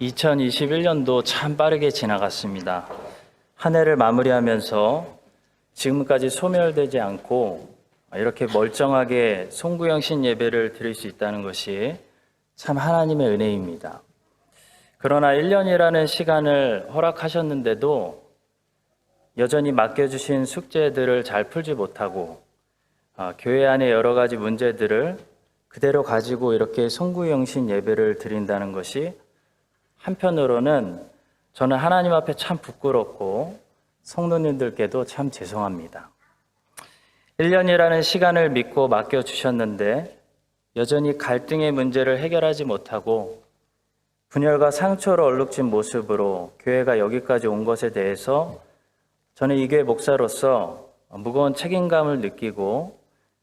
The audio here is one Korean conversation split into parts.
2021년도 참 빠르게 지나갔습니다. 한 해를 마무리하면서 지금까지 소멸되지 않고 이렇게 멀쩡하게 송구영신 예배를 드릴 수 있다는 것이 참 하나님의 은혜입니다. 그러나 1년이라는 시간을 허락하셨는데도 여전히 맡겨주신 숙제들을 잘 풀지 못하고 아, 교회 안의 여러 가지 문제들을 그대로 가지고 이렇게 송구영신 예배를 드린다는 것이 한편으로는 저는 하나님 앞에 참 부끄럽고 성도님들께도 참 죄송합니다. 1년이라는 시간을 믿고 맡겨주셨는데 여전히 갈등의 문제를 해결하지 못하고 분열과 상처로 얼룩진 모습으로 교회가 여기까지 온 것에 대해서 저는 이 교회 목사로서 무거운 책임감을 느끼고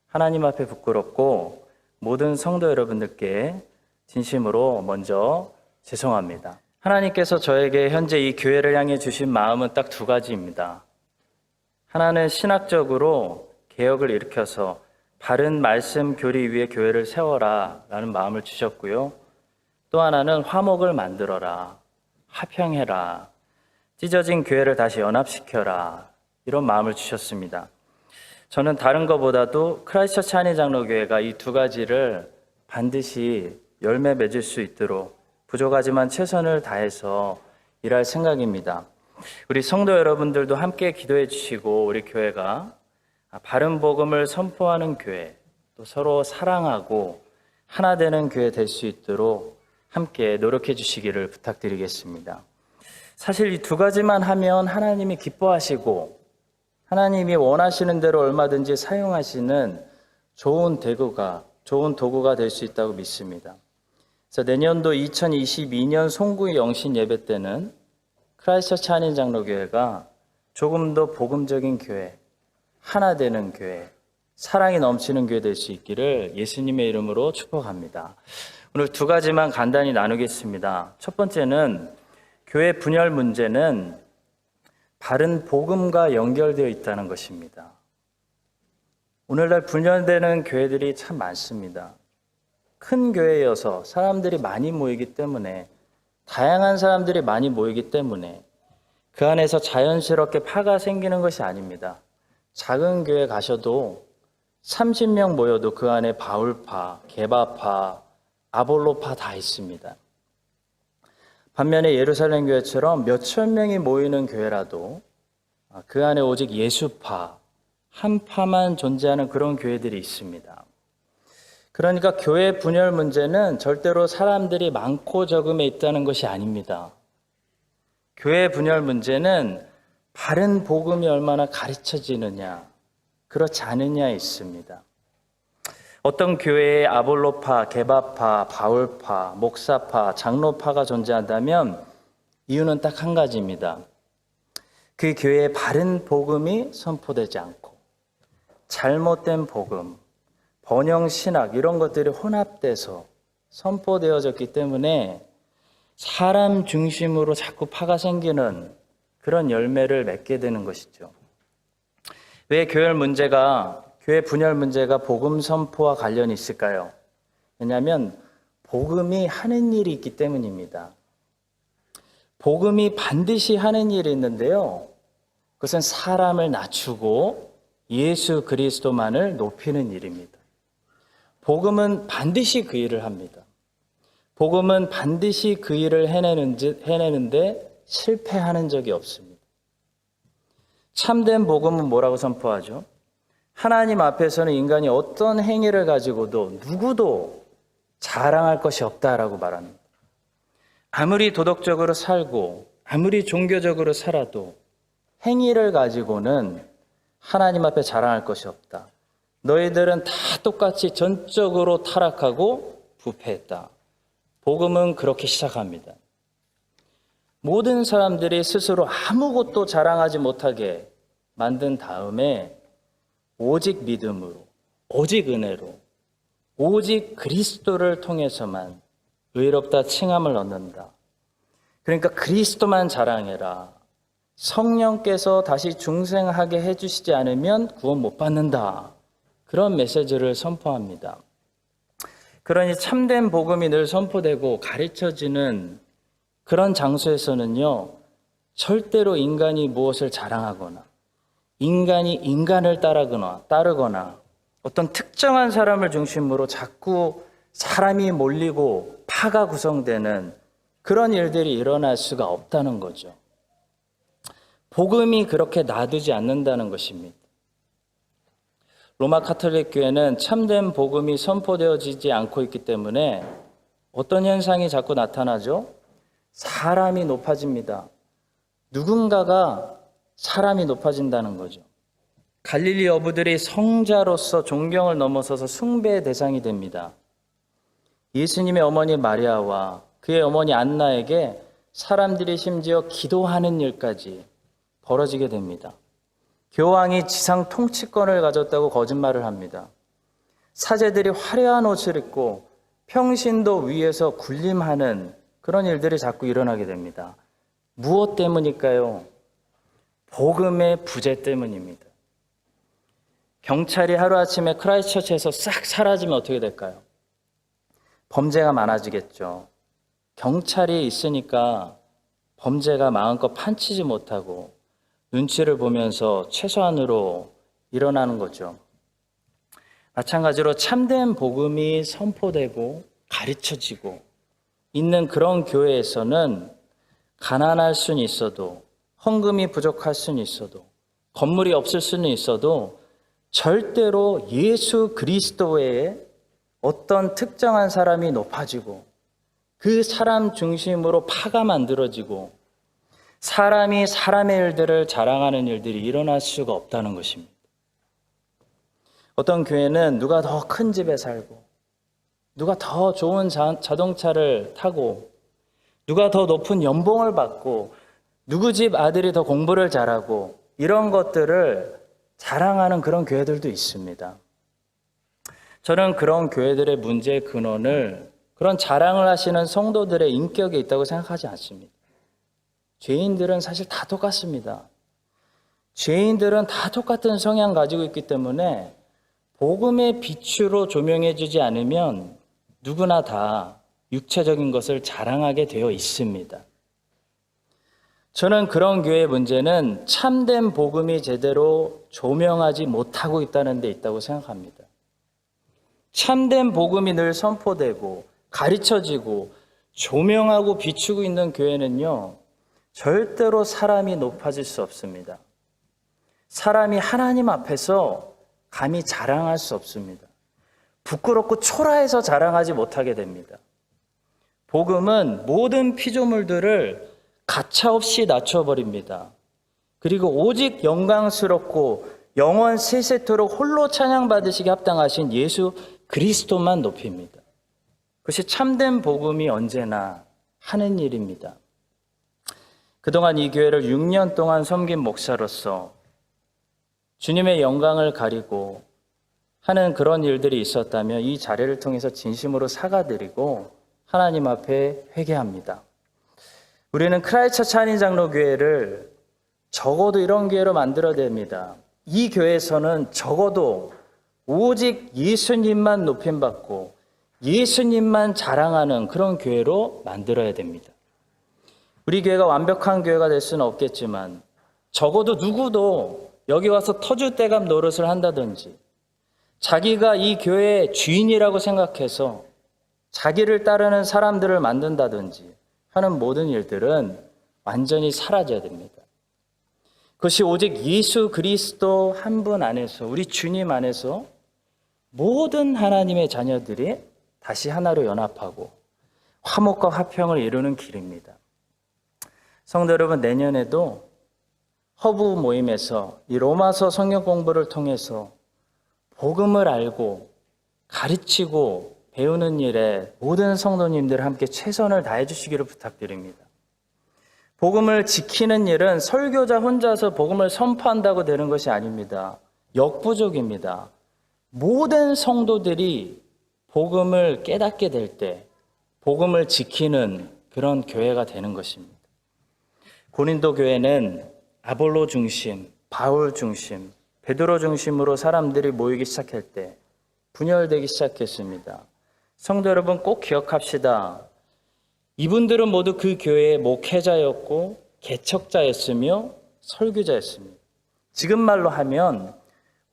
하나님 앞에 부끄럽고 모든 성도 여러분들께 진심으로 먼저 죄송합니다. 하나님께서 저에게 현재 이 교회를 향해 주신 마음은 딱 두 가지입니다. 하나는 신학적으로 개혁을 일으켜서 바른 말씀 교리 위에 교회를 세워라 라는 마음을 주셨고요. 또 하나는 화목을 만들어라. 화평해라. 찢어진 교회를 다시 연합시켜라. 이런 마음을 주셨습니다. 저는 다른 것보다도 크라이스처치 한인장로교회가 이 두 가지를 반드시 열매 맺을 수 있도록 부족하지만 최선을 다해서 일할 생각입니다. 우리 성도 여러분들도 함께 기도해 주시고 우리 교회가 바른 복음을 선포하는 교회, 또 서로 사랑하고 하나 되는 교회 될 수 있도록 함께 노력해 주시기를 부탁드리겠습니다. 사실 이 두 가지만 하면 하나님이 기뻐하시고 하나님이 원하시는 대로 얼마든지 사용하시는 좋은 대구가 좋은 도구가 될 수 있다고 믿습니다. 그래서 내년도 2022년 송구 영신 예배 때는 크라이스처치 한인 장로교회가 조금 더 복음적인 교회, 하나 되는 교회, 사랑이 넘치는 교회 될 수 있기를 예수님의 이름으로 축복합니다. 오늘 두 가지만 간단히 나누겠습니다. 첫 번째는 교회 분열 문제는 바른 복음과 연결되어 있다는 것입니다. 오늘날 분열되는 교회들이 참 많습니다. 큰 교회여서 사람들이 많이 모이기 때문에 다양한 사람들이 많이 모이기 때문에 그 안에서 자연스럽게 파가 생기는 것이 아닙니다. 작은 교회 가셔도 30명 모여도 그 안에 바울파, 개바파, 아볼로파 다 있습니다. 반면에 예루살렘 교회처럼 몇천 명이 모이는 교회라도 그 안에 오직 예수파, 한 파만 존재하는 그런 교회들이 있습니다. 그러니까 교회 분열 문제는 절대로 사람들이 많고 적음에 있다는 것이 아닙니다. 교회 분열 문제는 바른 복음이 얼마나 가르쳐지느냐, 그렇지 않느냐에 있습니다. 어떤 교회에 아볼로파, 개바파, 바울파, 목사파, 장로파가 존재한다면 이유는 딱 한 가지입니다. 그 교회에 바른 복음이 선포되지 않고 잘못된 복음, 번영 신학 이런 것들이 혼합돼서 선포되어졌기 때문에 사람 중심으로 자꾸 파가 생기는 그런 열매를 맺게 되는 것이죠. 왜 교회 문제가 교회 분열 문제가 복음 선포와 관련이 있을까요? 왜냐하면 복음이 하는 일이 있기 때문입니다. 복음이 반드시 하는 일이 있는데요. 그것은 사람을 낮추고 예수 그리스도만을 높이는 일입니다. 복음은 반드시 그 일을 합니다. 복음은 반드시 그 일을 해내는데 실패하는 적이 없습니다. 참된 복음은 뭐라고 선포하죠? 하나님 앞에서는 인간이 어떤 행위를 가지고도 누구도 자랑할 것이 없다라고 말합니다. 아무리 도덕적으로 살고 아무리 종교적으로 살아도 행위를 가지고는 하나님 앞에 자랑할 것이 없다. 너희들은 다 똑같이 전적으로 타락하고 부패했다. 복음은 그렇게 시작합니다. 모든 사람들이 스스로 아무것도 자랑하지 못하게 만든 다음에 오직 믿음으로, 오직 은혜로, 오직 그리스도를 통해서만 의롭다 칭함을 얻는다. 그러니까 그리스도만 자랑해라. 성령께서 다시 중생하게 해주시지 않으면 구원 못 받는다. 그런 메시지를 선포합니다. 그러니 참된 복음이 늘 선포되고 가르쳐지는 그런 장소에서는요, 절대로 인간이 무엇을 자랑하거나, 인간이 인간을 따르거나, 따르거나, 어떤 특정한 사람을 중심으로 자꾸 사람이 몰리고 파가 구성되는 그런 일들이 일어날 수가 없다는 거죠. 복음이 그렇게 놔두지 않는다는 것입니다. 로마 카톨릭 교회는 참된 복음이 선포되어지지 않고 있기 때문에 어떤 현상이 자꾸 나타나죠? 사람이 높아집니다. 누군가가 사람이 높아진다는 거죠. 갈릴리 어부들이 성자로서 존경을 넘어서서 숭배의 대상이 됩니다. 예수님의 어머니 마리아와 그의 어머니 안나에게 사람들이 심지어 기도하는 일까지 벌어지게 됩니다. 교황이 지상 통치권을 가졌다고 거짓말을 합니다. 사제들이 화려한 옷을 입고 평신도 위에서 군림하는 그런 일들이 자꾸 일어나게 됩니다. 무엇 때문일까요? 복음의 부재 때문입니다. 경찰이 하루아침에 크라이스처치에서 싹 사라지면 어떻게 될까요? 범죄가 많아지겠죠. 경찰이 있으니까 범죄가 마음껏 판치지 못하고 눈치를 보면서 최소한으로 일어나는 거죠. 마찬가지로 참된 복음이 선포되고 가르쳐지고 있는 그런 교회에서는 가난할 수는 있어도 헌금이 부족할 수는 있어도 건물이 없을 수는 있어도 절대로 예수 그리스도 외에 어떤 특정한 사람이 높아지고 그 사람 중심으로 파가 만들어지고 사람이 사람의 일들을 자랑하는 일들이 일어날 수가 없다는 것입니다. 어떤 교회는 누가 더 큰 집에 살고, 누가 더 좋은 자, 자동차를 타고, 누가 더 높은 연봉을 받고, 누구 집 아들이 더 공부를 잘하고, 이런 것들을 자랑하는 그런 교회들도 있습니다. 저는 그런 교회들의 문제의 근원을 그런 자랑을 하시는 성도들의 인격에 있다고 생각하지 않습니다. 죄인들은 사실 다 똑같습니다. 죄인들은 다 똑같은 성향 가지고 있기 때문에 복음의 빛으로 조명해 주지 않으면 누구나 다 육체적인 것을 자랑하게 되어 있습니다. 저는 그런 교회의 문제는 참된 복음이 제대로 조명하지 못하고 있다는 데 있다고 생각합니다. 참된 복음이 늘 선포되고 가르쳐지고 조명하고 비추고 있는 교회는요, 절대로 사람이 높아질 수 없습니다. 사람이 하나님 앞에서 감히 자랑할 수 없습니다. 부끄럽고 초라해서 자랑하지 못하게 됩니다. 복음은 모든 피조물들을 가차없이 낮춰버립니다. 그리고 오직 영광스럽고 영원 세세토록 홀로 찬양받으시기 합당하신 예수 그리스도만 높입니다. 그것이 참된 복음이 언제나 하는 일입니다. 그동안 이 교회를 6년 동안 섬긴 목사로서 주님의 영광을 가리고 하는 그런 일들이 있었다면 이 자리를 통해서 진심으로 사과드리고 하나님 앞에 회개합니다. 우리는 크라이처 한인 장로 교회를 적어도 이런 교회로 만들어냅니다. 이 교회에서는 적어도 오직 예수님만 높임받고 예수님만 자랑하는 그런 교회로 만들어야 됩니다. 우리 교회가 완벽한 교회가 될 수는 없겠지만 적어도 누구도 여기 와서 터줏대감 노릇을 한다든지 자기가 이 교회의 주인이라고 생각해서 자기를 따르는 사람들을 만든다든지 하는 모든 일들은 완전히 사라져야 됩니다. 그것이 오직 예수 그리스도 한 분 안에서 우리 주님 안에서 모든 하나님의 자녀들이 다시 하나로 연합하고 화목과 화평을 이루는 길입니다. 성도 여러분, 내년에도 허브 모임에서 이 로마서 성경 공부를 통해서 복음을 알고 가르치고 배우는 일에 모든 성도님들 함께 최선을 다해 주시기를 부탁드립니다. 복음을 지키는 일은 설교자 혼자서 복음을 선포한다고 되는 것이 아닙니다. 역부족입니다. 모든 성도들이 복음을 깨닫게 될 때 복음을 지키는 그런 교회가 되는 것입니다. 고린도 교회는 아볼로 중심, 바울 중심, 베드로 중심으로 사람들이 모이기 시작할 때 분열되기 시작했습니다. 성도 여러분 꼭 기억합시다. 이분들은 모두 그 교회의 목회자였고 개척자였으며 설교자였습니다. 지금 말로 하면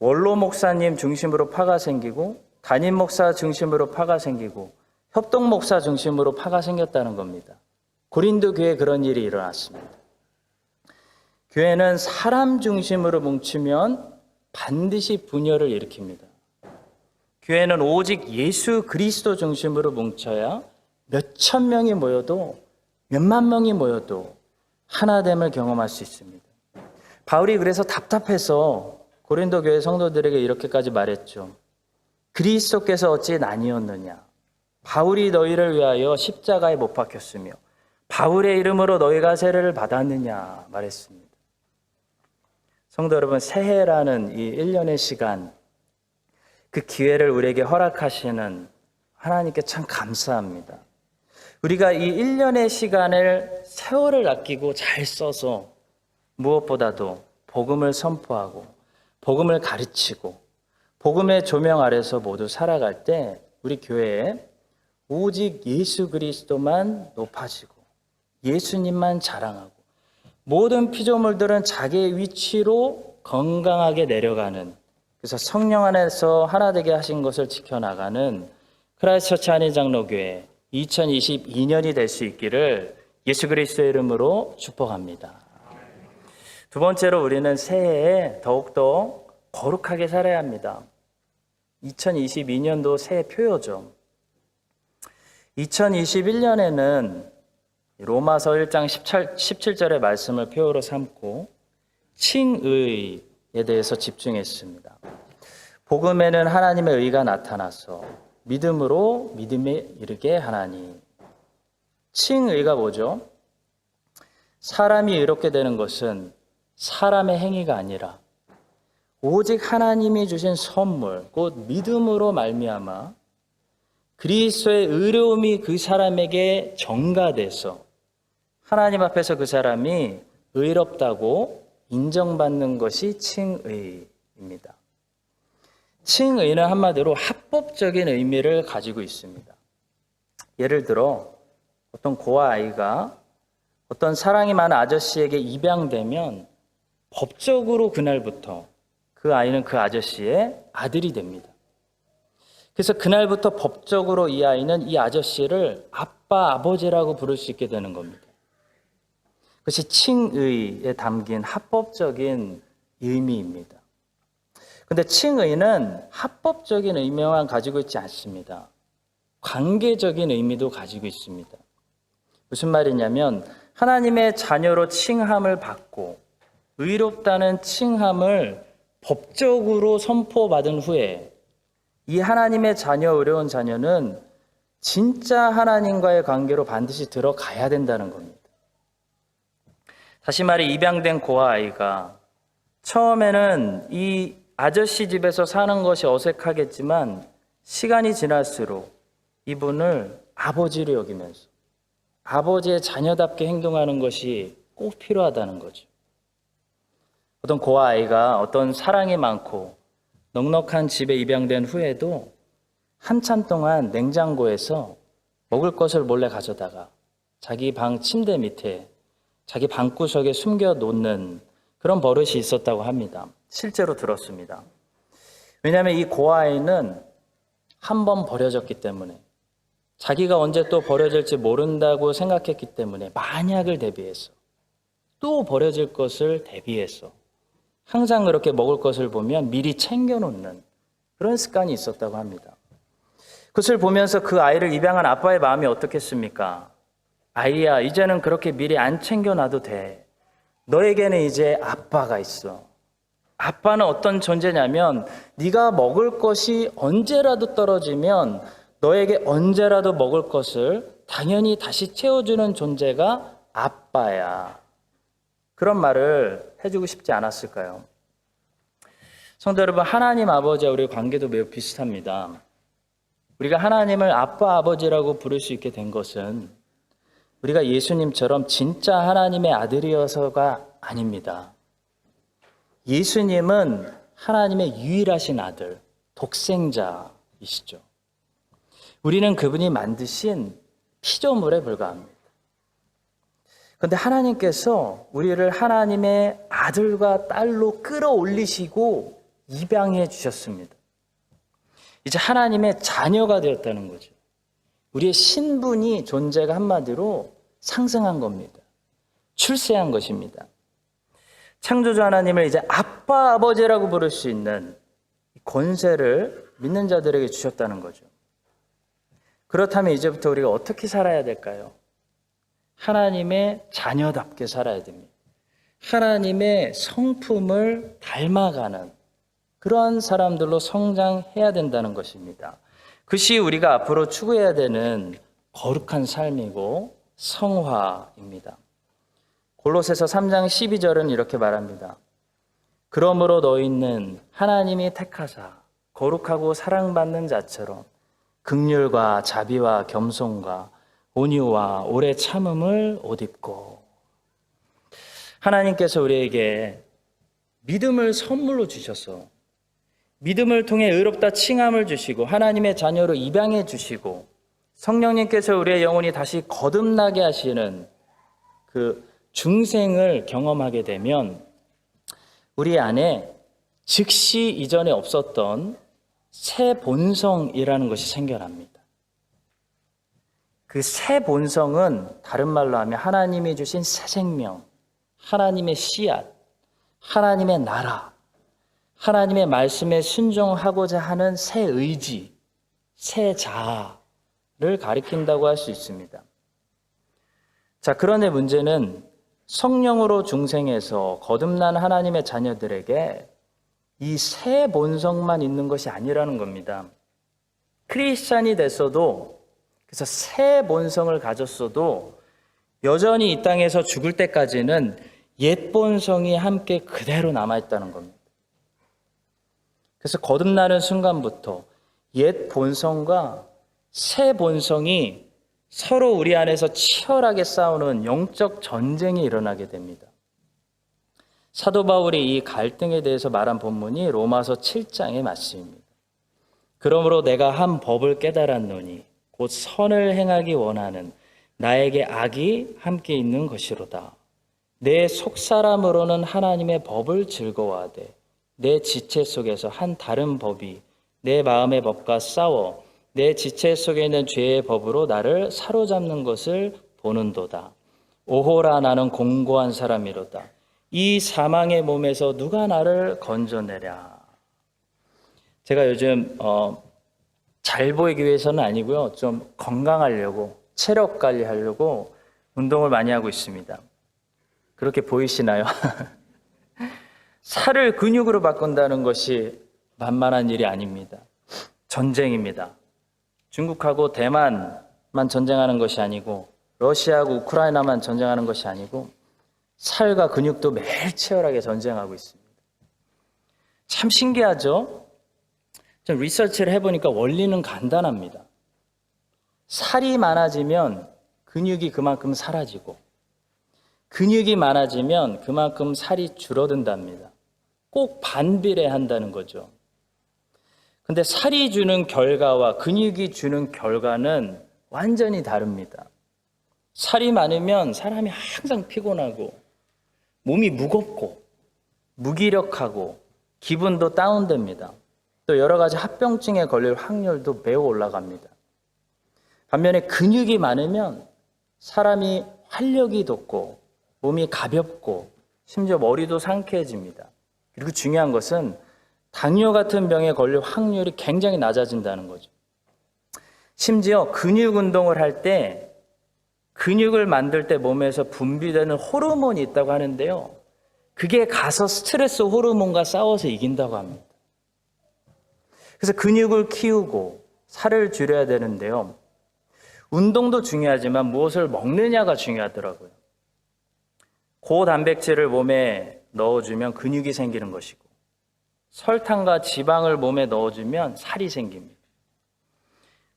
원로 목사님 중심으로 파가 생기고 담임 목사 중심으로 파가 생기고 협동 목사 중심으로 파가 생겼다는 겁니다. 고린도 교회에 그런 일이 일어났습니다. 교회는 사람 중심으로 뭉치면 반드시 분열을 일으킵니다. 교회는 오직 예수 그리스도 중심으로 뭉쳐야 몇 천 명이 모여도 몇만 명이 모여도 하나됨을 경험할 수 있습니다. 바울이 그래서 답답해서 고린도 교회 성도들에게 이렇게까지 말했죠. 그리스도께서 어찌 나뉘었느냐? 바울이 너희를 위하여 십자가에 못 박혔으며 바울의 이름으로 너희가 세례를 받았느냐 말했습니다. 성도 여러분, 새해라는 이 1년의 시간, 그 기회를 우리에게 허락하시는 하나님께 참 감사합니다. 우리가 이 1년의 시간을 세월을 아끼고 잘 써서 무엇보다도 복음을 선포하고 복음을 가르치고 복음의 조명 아래서 모두 살아갈 때 우리 교회에 오직 예수 그리스도만 높아지고 예수님만 자랑하고 모든 피조물들은 자기의 위치로 건강하게 내려가는 그래서 성령 안에서 하나 되게 하신 것을 지켜나가는 크라이스처치 한인장로교회 2022년이 될 수 있기를 예수 그리스도의 이름으로 축복합니다. 두 번째로 우리는 새해에 더욱더 거룩하게 살아야 합니다. 2022년도 새해 표요죠. 2021년에는 로마서 1장 17, 절의 말씀을 표어로 삼고 칭의에 대해서 집중했습니다. 복음에는 하나님의 의가 나타나서 믿음으로 믿음에 이르게 하나니. 칭의가 뭐죠? 사람이 의롭게 되는 것은 사람의 행위가 아니라 오직 하나님이 주신 선물, 곧 믿음으로 말미암아 그리스도의 의로움이 그 사람에게 전가돼서 하나님 앞에서 그 사람이 의롭다고 인정받는 것이 칭의입니다. 칭의는 한마디로 합법적인 의미를 가지고 있습니다. 예를 들어 어떤 고아 아이가 어떤 사랑이 많은 아저씨에게 입양되면 법적으로 그날부터 그 아이는 그 아저씨의 아들이 됩니다. 그래서 그날부터 법적으로 이 아이는 이 아저씨를 아빠, 아버지라고 부를 수 있게 되는 겁니다. 그것이 칭의에 담긴 합법적인 의미입니다. 근데 칭의는 합법적인 의미만 가지고 있지 않습니다. 관계적인 의미도 가지고 있습니다. 무슨 말이냐면 하나님의 자녀로 칭함을 받고 의롭다는 칭함을 법적으로 선포받은 후에 이 하나님의 자녀, 어려운 자녀는 진짜 하나님과의 관계로 반드시 들어가야 된다는 겁니다. 다시 말해 입양된 고아 아이가 처음에는 이 아저씨 집에서 사는 것이 어색하겠지만 시간이 지날수록 이분을 아버지로 여기면서 아버지의 자녀답게 행동하는 것이 꼭 필요하다는 거죠. 어떤 고아 아이가 어떤 사랑이 많고 넉넉한 집에 입양된 후에도 한참 동안 냉장고에서 먹을 것을 몰래 가져다가 자기 방 침대 밑에 자기 방구석에 숨겨 놓는 그런 버릇이 있었다고 합니다. 실제로 들었습니다. 왜냐하면 이 고아이는 한 번 버려졌기 때문에 자기가 언제 또 버려질지 모른다고 생각했기 때문에 만약을 대비해서 또 버려질 것을 대비해서 항상 그렇게 먹을 것을 보면 미리 챙겨놓는 그런 습관이 있었다고 합니다. 그것을 보면서 그 아이를 입양한 아빠의 마음이 어떻겠습니까? 아이야, 이제는 그렇게 미리 안 챙겨놔도 돼. 너에게는 이제 아빠가 있어. 아빠는 어떤 존재냐면 네가 먹을 것이 언제라도 떨어지면 너에게 언제라도 먹을 것을 당연히 다시 채워주는 존재가 아빠야. 그런 말을 해주고 싶지 않았을까요? 성도 여러분, 하나님 아버지와 우리의 관계도 매우 비슷합니다. 우리가 하나님을 아빠 아버지라고 부를 수 있게 된 것은 우리가 예수님처럼 진짜 하나님의 아들이어서가 아닙니다. 예수님은 하나님의 유일하신 아들, 독생자이시죠. 우리는 그분이 만드신 피조물에 불과합니다. 그런데 하나님께서 우리를 하나님의 아들과 딸로 끌어올리시고 입양해 주셨습니다. 이제 하나님의 자녀가 되었다는 거죠. 우리의 신분이 존재가 한마디로 상승한 겁니다. 출세한 것입니다. 창조주 하나님을 이제 아빠 아버지라고 부를 수 있는 권세를 믿는 자들에게 주셨다는 거죠. 그렇다면 이제부터 우리가 어떻게 살아야 될까요? 하나님의 자녀답게 살아야 됩니다. 하나님의 성품을 닮아가는 그러한 사람들로 성장해야 된다는 것입니다. 그것이 우리가 앞으로 추구해야 되는 거룩한 삶이고 성화입니다. 골로새서 3장 12절은 이렇게 말합니다. 그러므로 너희는 하나님이 택하사 거룩하고 사랑받는 자처럼 극률과 자비와 겸손과 온유와 오래 참음을 옷 입고 하나님께서 우리에게 믿음을 선물로 주셔서 믿음을 통해 의롭다 칭함을 주시고 하나님의 자녀로 입양해 주시고 성령님께서 우리의 영혼이 다시 거듭나게 하시는 그 중생을 경험하게 되면 우리 안에 즉시 이전에 없었던 새 본성이라는 것이 생겨납니다. 그 새 본성은 다른 말로 하면 하나님이 주신 새 생명, 하나님의 씨앗, 하나님의 나라, 하나님의 말씀에 순종하고자 하는 새 의지, 새 자아를 가리킨다고 할 수 있습니다. 자, 그런데 문제는 성령으로 중생해서 거듭난 하나님의 자녀들에게 이 새 본성만 있는 것이 아니라는 겁니다. 크리스찬이 됐어도 그래서 새 본성을 가졌어도 여전히 이 땅에서 죽을 때까지는 옛 본성이 함께 그대로 남아 있다는 겁니다. 그래서 거듭나는 순간부터 옛 본성과 새 본성이 서로 우리 안에서 치열하게 싸우는 영적 전쟁이 일어나게 됩니다. 사도 바울이 이 갈등에 대해서 말한 본문이 로마서 7장의 말씀입니다. 그러므로 내가 한 법을 깨달았노니 곧 선을 행하기 원하는 나에게 악이 함께 있는 것이로다. 내 속사람으로는 하나님의 법을 즐거워하되 내 지체 속에서 한 다른 법이 내 마음의 법과 싸워 내 지체 속에 있는 죄의 법으로 나를 사로잡는 것을 보는도다. 오호라 나는 공고한 사람이로다. 이 사망의 몸에서 누가 나를 건져내랴. 제가 요즘 어, 잘 보이기 위해서는 아니고요. 좀 건강하려고 체력 관리하려고 운동을 많이 하고 있습니다. 그렇게 보이시나요? 살을 근육으로 바꾼다는 것이 만만한 일이 아닙니다. 전쟁입니다. 중국하고 대만만 전쟁하는 것이 아니고 러시아하고 우크라이나만 전쟁하는 것이 아니고 살과 근육도 매일 치열하게 전쟁하고 있습니다. 참 신기하죠? 좀 리서치를 해보니까 원리는 간단합니다. 살이 많아지면 근육이 그만큼 사라지고 근육이 많아지면 그만큼 살이 줄어든답니다. 꼭 반비례한다는 거죠. 근데 살이 주는 결과와 근육이 주는 결과는 완전히 다릅니다. 살이 많으면 사람이 항상 피곤하고 몸이 무겁고 무기력하고 기분도 다운됩니다. 또 여러 가지 합병증에 걸릴 확률도 매우 올라갑니다. 반면에 근육이 많으면 사람이 활력이 돋고 몸이 가볍고 심지어 머리도 상쾌해집니다. 그리고 중요한 것은 당뇨 같은 병에 걸릴 확률이 굉장히 낮아진다는 거죠. 심지어 근육 운동을 할 때 근육을 만들 때 몸에서 분비되는 호르몬이 있다고 하는데요. 그게 가서 스트레스 호르몬과 싸워서 이긴다고 합니다. 그래서 근육을 키우고 살을 줄여야 되는데요. 운동도 중요하지만 무엇을 먹느냐가 중요하더라고요. 고단백질을 몸에 넣어주면 근육이 생기는 것이고, 설탕과 지방을 몸에 넣어주면 살이 생깁니다.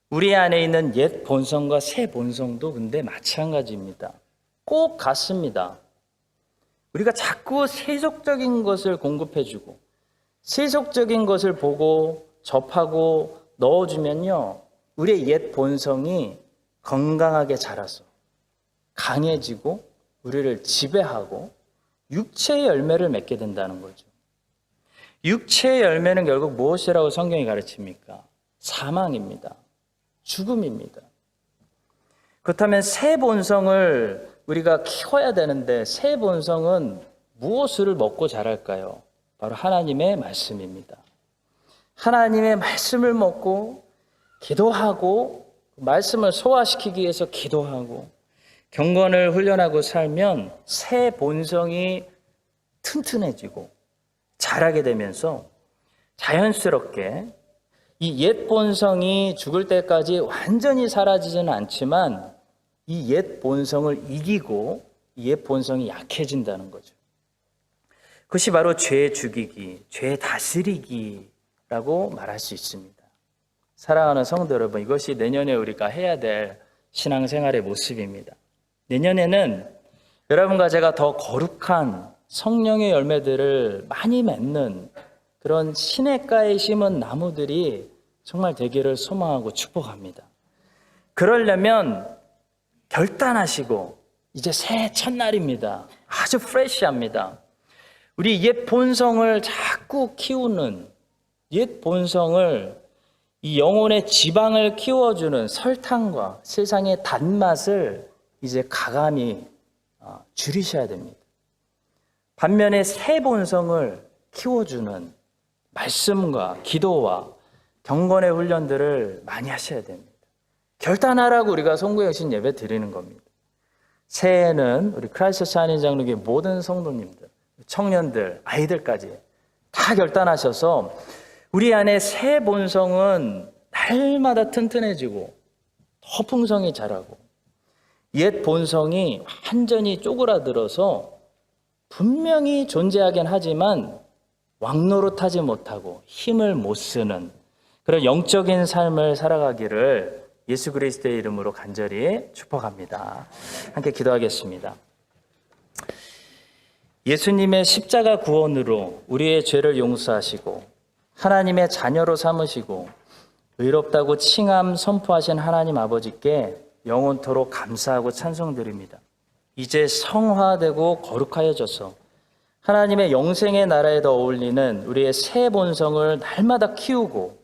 우리 안에 있는 옛 본성과 새 본성도 근데 마찬가지입니다. 꼭 같습니다. 우리가 자꾸 세속적인 것을 공급해주고, 세속적인 것을 보고 접하고 넣어주면요, 우리의 옛 본성이 건강하게 자라서 강해지고 우리를 지배하고 육체의 열매를 맺게 된다는 거죠. 육체의 열매는 결국 무엇이라고 성경이 가르칩니까? 사망입니다. 죽음입니다. 그렇다면 새 본성을 우리가 키워야 되는데 새 본성은 무엇을 먹고 자랄까요? 바로 하나님의 말씀입니다. 하나님의 말씀을 먹고 기도하고 말씀을 소화시키기 위해서 기도하고 경건을 훈련하고 살면 새 본성이 튼튼해지고 자라게 되면서 자연스럽게 이 옛 본성이 죽을 때까지 완전히 사라지지는 않지만 이 옛 본성을 이기고 이 옛 본성이 약해진다는 거죠. 그것이 바로 죄 죽이기, 죄 다스리기라고 말할 수 있습니다. 사랑하는 성도 여러분, 이것이 내년에 우리가 해야 될 신앙생활의 모습입니다. 내년에는 여러분과 제가 더 거룩한 성령의 열매들을 많이 맺는 그런 시냇가에 심은 나무들이 정말 되기를 소망하고 축복합니다. 그러려면 결단하시고 이제 새해 첫날입니다. 아주 프레시합니다. 우리 옛 본성을 자꾸 키우는 옛 본성을 이 영혼의 지방을 키워주는 설탕과 세상의 단맛을 이제 가감히 어, 줄이셔야 됩니다. 반면에 새 본성을 키워주는 말씀과 기도와 경건의 훈련들을 많이 하셔야 됩니다. 결단하라고 우리가 송구영신 예배 드리는 겁니다. 새해에는 우리 크라이스트 샤인 장로교의 모든 성도님들, 청년들, 아이들까지 다 결단하셔서 우리 안에 새 본성은 날마다 튼튼해지고 더 풍성히 자라고 옛 본성이 완전히 쪼그라들어서 분명히 존재하긴 하지만 왕노릇하지 못하고 힘을 못 쓰는 그런 영적인 삶을 살아가기를 예수 그리스도의 이름으로 간절히 축복합니다. 함께 기도하겠습니다. 예수님의 십자가 구원으로 우리의 죄를 용서하시고 하나님의 자녀로 삼으시고 의롭다고 칭함 선포하신 하나님 아버지께 영원토록 감사하고 찬송드립니다. 이제 성화되고 거룩하여져서 하나님의 영생의 나라에 더 어울리는 우리의 새 본성을 날마다 키우고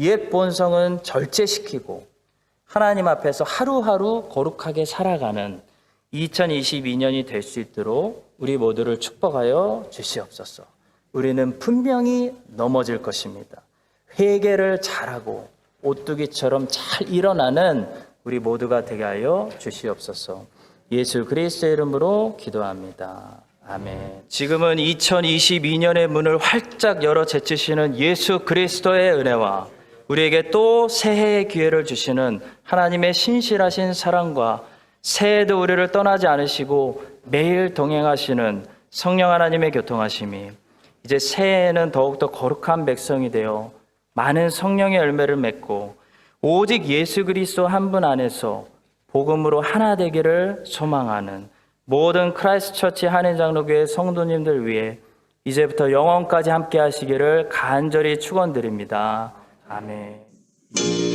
옛 본성은 절제시키고 하나님 앞에서 하루하루 거룩하게 살아가는 2022년이 될 수 있도록 우리 모두를 축복하여 주시옵소서. 우리는 분명히 넘어질 것입니다. 회개를 잘하고 오뚜기처럼 잘 일어나는 우리 모두가 되게 하여 주시옵소서. 예수 그리스도의 이름으로 기도합니다. 아멘. 지금은 2022년의 문을 활짝 열어 제치시는 예수 그리스도의 은혜와 우리에게 또 새해의 기회를 주시는 하나님의 신실하신 사랑과 새해도 우리를 떠나지 않으시고 매일 동행하시는 성령 하나님의 교통하심이 이제 새해에는 더욱더 거룩한 백성이 되어 많은 성령의 열매를 맺고 오직 예수 그리스도 한 분 안에서 복음으로 하나 되기를 소망하는 모든 크라이스트 처치 한인장로교회 성도님들 위해 이제부터 영원까지 함께 하시기를 간절히 축원드립니다. 아멘.